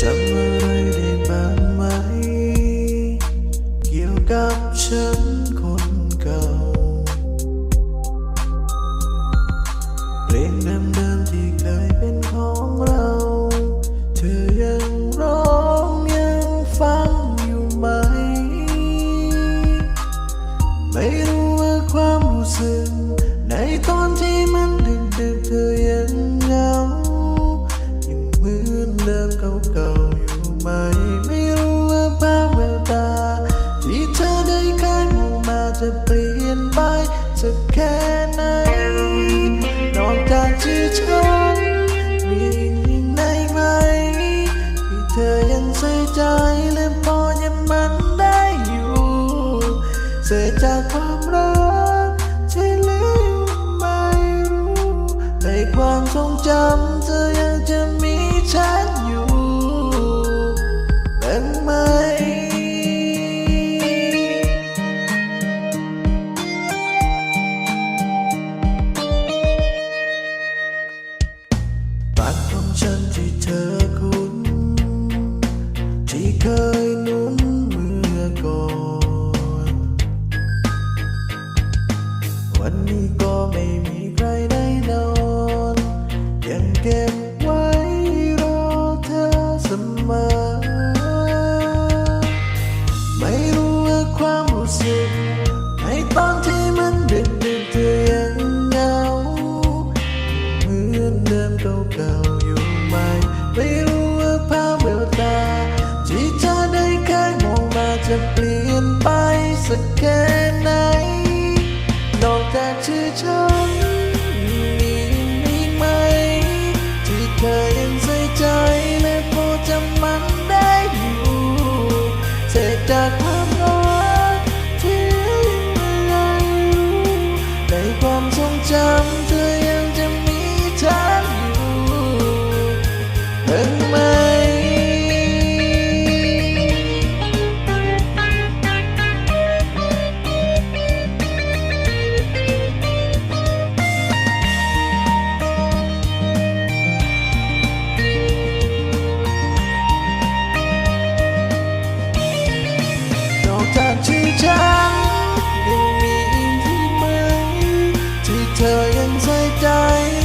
trăng ơi để ban mai chiều cáp chân con cầu. ใจลืมพอยังมันได้อยู่ เสียจากความรักที่ลืมไม่รู้ในความทรงจำ จะเปลี่ยนไปสักแค่ไหนนอกจากชื่อฉัน trên dưới trái.